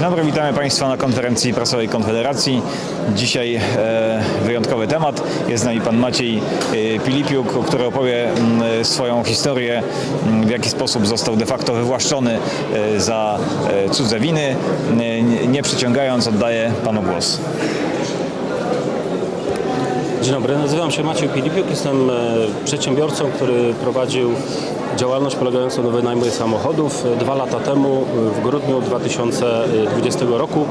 Dzień dobry, witamy Państwa na konferencji prasowej Konfederacji. Dzisiaj e, wyjątkowy temat. Jest z nami Pan Maciej e, Pilipiuk, który opowie mm, swoją historię, mm, w jaki sposób został de facto wywłaszczony e, za cudze winy. Nie- przyciągając, oddaję Panu głos. Dzień dobry, nazywam się Maciej Pilipiuk, jestem e, przedsiębiorcą, który prowadził działalność polegającą na wynajmie samochodów. Dwa lata temu, w grudniu 2020 roku,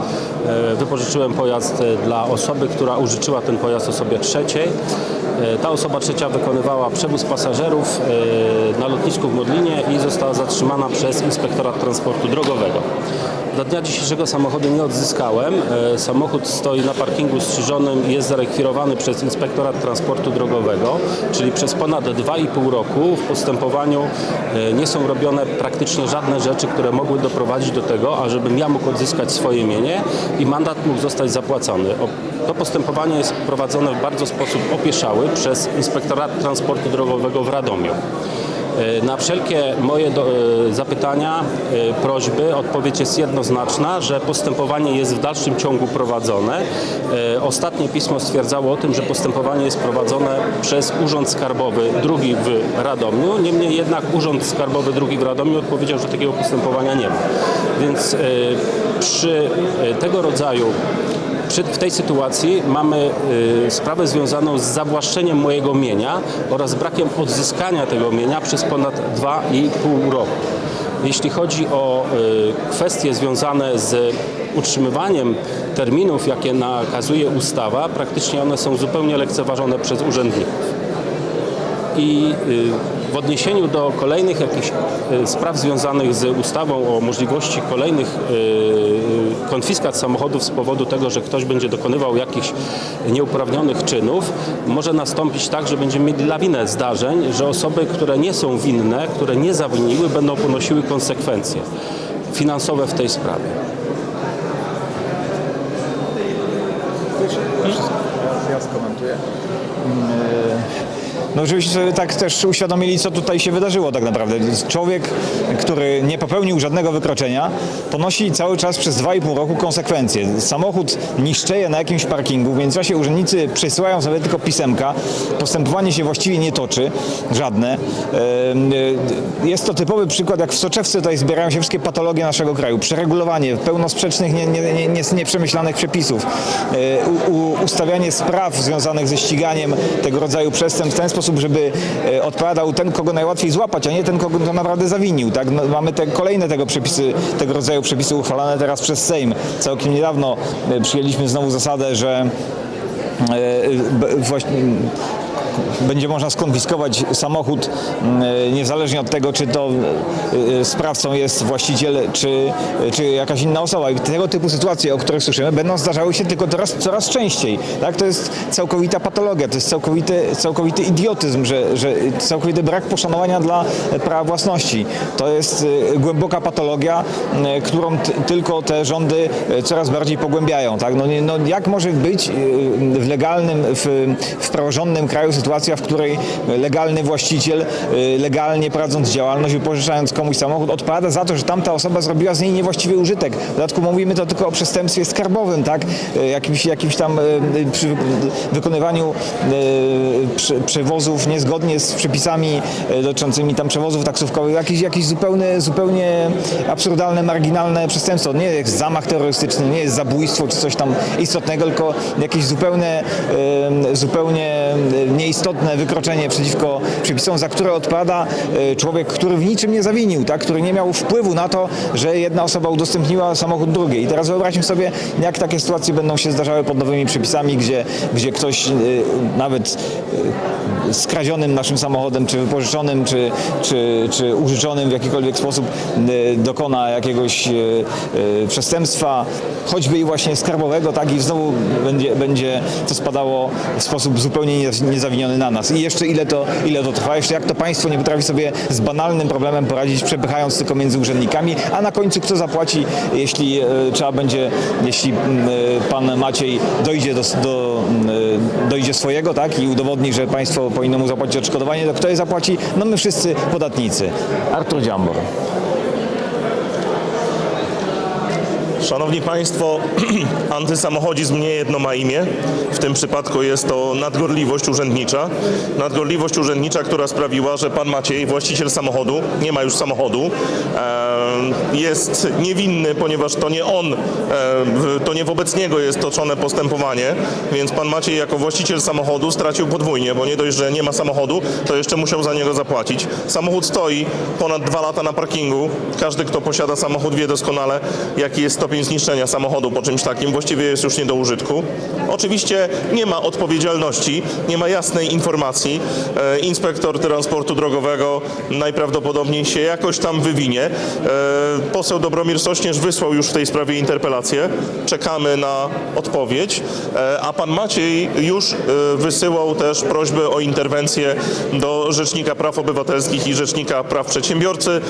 e, wypożyczyłem pojazd e, dla osoby, która użyczyła ten pojazd osobie trzeciej. Ta osoba trzecia wykonywała przewóz pasażerów na lotnisku w Modlinie i została zatrzymana przez Inspektorat Transportu Drogowego. Do dnia dzisiejszego samochodu nie odzyskałem. Samochód stoi na parkingu strzyżonym, jest zarekwirowany przez Inspektorat Transportu Drogowego, czyli przez ponad 2,5 roku w postępowaniu e, nie są robione praktycznie żadne rzeczy, które mogły doprowadzić do tego, ażebym ja mógł odzyskać swoje mienie i mandat mógł zostać zapłacony. To postępowanie jest prowadzone w bardzo sposób opieszały przez Inspektorat Transportu Drogowego w Radomiu. E, Na wszelkie moje do, e, zapytania, e, prośby, odpowiedź jest jednoznaczna, że postępowanie jest w dalszym ciągu prowadzone. Ostatnie pismo stwierdzało o tym, że postępowanie jest prowadzone przez Urząd Skarbowy drugi w Radomiu. Niemniej jednak Urząd Skarbowy drugi w Radomiu odpowiedział, że takiego postępowania nie ma. Więc przy tego rodzaju przy, w tej sytuacji mamy y, sprawę związaną z zawłaszczeniem mojego mienia oraz brakiem odzyskania tego mienia przez ponad 2,5 roku. Jeśli chodzi o y, kwestie związane z utrzymywaniem terminów, jakie nakazuje ustawa, praktycznie one są zupełnie lekceważone przez urzędników i y, w odniesieniu do kolejnych jakichś y, spraw związanych z ustawą o możliwości kolejnych y, konfiskat samochodów z powodu tego, że ktoś będzie dokonywał jakichś nieuprawnionych czynów, może nastąpić tak, że będziemy mieli lawinę zdarzeń, że osoby, które nie są winne, które nie zawiniły, będą ponosiły konsekwencje finansowe w tej sprawie. Ja skomentuję. No żebyśmy sobie tak też uświadomili, co tutaj się wydarzyło tak naprawdę. Człowiek, który nie popełnił żadnego wykroczenia, ponosi cały czas przez 2,5 roku konsekwencje. Samochód niszczeje na jakimś parkingu, w międzyczasie urzędnicy przesyłają sobie tylko pisemka, postępowanie się właściwie nie toczy, żadne. E, Jest to typowy przykład, jak w soczewce tutaj zbierają się wszystkie patologie naszego kraju. Przeregulowanie, pełno sprzecznych, nie, nie, nie, nie, nieprzemyślanych przepisów, e, u, u, ustawianie spraw związanych ze ściganiem tego rodzaju przestępstw ten sposób, żeby e, odpowiadał ten, kogo najłatwiej złapać, a nie ten, kogo to naprawdę zawinił. Tak? No, mamy te kolejne tego przepisy, tego rodzaju przepisy uchwalane teraz przez Sejm. Całkiem niedawno e, przyjęliśmy znowu zasadę, że e, właśnie będzie można skonfiskować samochód mm, niezależnie od tego, czy to y, sprawcą jest właściciel, czy, czy jakaś inna osoba. I tego typu sytuacje, o których słyszymy, będą zdarzały się tylko teraz coraz częściej. Tak? To jest całkowita patologia, to jest całkowity, całkowity idiotyzm, że, że całkowity brak poszanowania dla prawa własności. To jest głęboka patologia, którą tylko te rządy coraz bardziej pogłębiają. Tak? No, no, jak może być w legalnym, w, w praworządnym kraju sytuacja, w której legalny właściciel, y, legalnie prowadząc działalność, wypożyczając komuś samochód, odpowiada za to, że tamta osoba zrobiła z niej niewłaściwy użytek. W dodatku mówimy to tylko o przestępstwie skarbowym, tak? Y, Jakimś, jakimś tam y, przy wykonywaniu prze- przewozów niezgodnie z przepisami dotyczącymi tam przewozów taksówkowych, jakieś, jakieś zupełnie, zupełnie absurdalne, marginalne przestępstwo. Nie jest zamach terrorystyczny, nie jest zabójstwo czy coś tam istotnego, tylko jakieś zupełnie, zupełnie nieistotne wykroczenie przeciwko przepisom, za które odpowiada y, człowiek, który w niczym nie zawinił, tak? który nie miał wpływu na to, że jedna osoba udostępniła samochód drugiej. I teraz wyobraźmy sobie, jak takie sytuacje będą się zdarzały pod nowymi przepisami, gdzie, gdzie ktoś y, nawet y, skradzionym naszym samochodem, czy wypożyczonym, czy, czy, czy użyczonym w jakikolwiek sposób y, dokona jakiegoś y, y, przestępstwa, choćby i właśnie skarbowego, tak? I znowu będzie, będzie to spadało w sposób zupełnie nie- niezawiniony na nas. I jeszcze ile to, ile to trwa, jeszcze jak to państwo nie potrafi sobie z banalnym problemem poradzić, przepychając tylko między urzędnikami, a na końcu kto zapłaci, jeśli e, trzeba będzie, jeśli e, pan Maciej dojdzie do, do, e, dojdzie swojego, tak, i udowodni, że państwo powinno mu zapłacić odszkodowanie, to kto je zapłaci? No my wszyscy podatnicy. Artur Dziambor. Szanowni Państwo, antysamochodzizm nie jedno ma imię. W tym przypadku jest to nadgorliwość urzędnicza. Nadgorliwość urzędnicza, która sprawiła, że pan Maciej, właściciel samochodu, nie ma już samochodu, jest niewinny, ponieważ to nie on, to nie wobec niego jest toczone postępowanie, więc pan Maciej jako właściciel samochodu stracił podwójnie, bo nie dość, że nie ma samochodu, to jeszcze musiał za niego zapłacić. Samochód stoi ponad dwa lata na parkingu. Każdy, kto posiada samochód wie doskonale, jaki jest stopień zniszczenia samochodu po czymś takim. Właściwie jest już nie do użytku. Oczywiście nie ma odpowiedzialności, nie ma jasnej informacji. E, Inspektor transportu drogowego najprawdopodobniej się jakoś tam wywinie. E, Poseł Dobromir Sośnierz wysłał już w tej sprawie interpelację. Czekamy na odpowiedź. E, A pan Maciej już wysyłał też prośbę o interwencję do Rzecznika Praw Obywatelskich i Rzecznika Praw Przedsiębiorcy.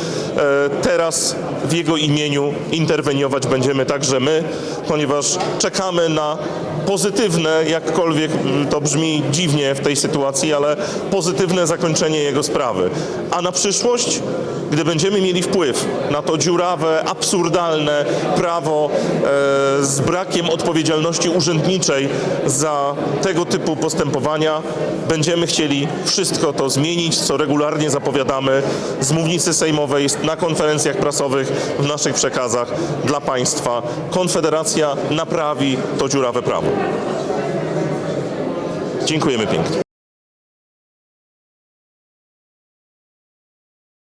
Teraz w jego imieniu interweniować będziemy także my, ponieważ czekamy na pozytywne, jakkolwiek to brzmi dziwnie w tej sytuacji, ale pozytywne zakończenie jego sprawy. A na przyszłość, gdy będziemy mieli wpływ na to dziurawe, absurdalne prawo e, z brakiem odpowiedzialności urzędniczej za tego typu postępowania, będziemy chcieli wszystko to zmienić, co regularnie zapowiadamy z mównicy sejmowej, na konferencjach prasowych, w naszych przekazach dla państwa. Konfederacja naprawi to dziurawe prawo. Dziękujemy pięknie.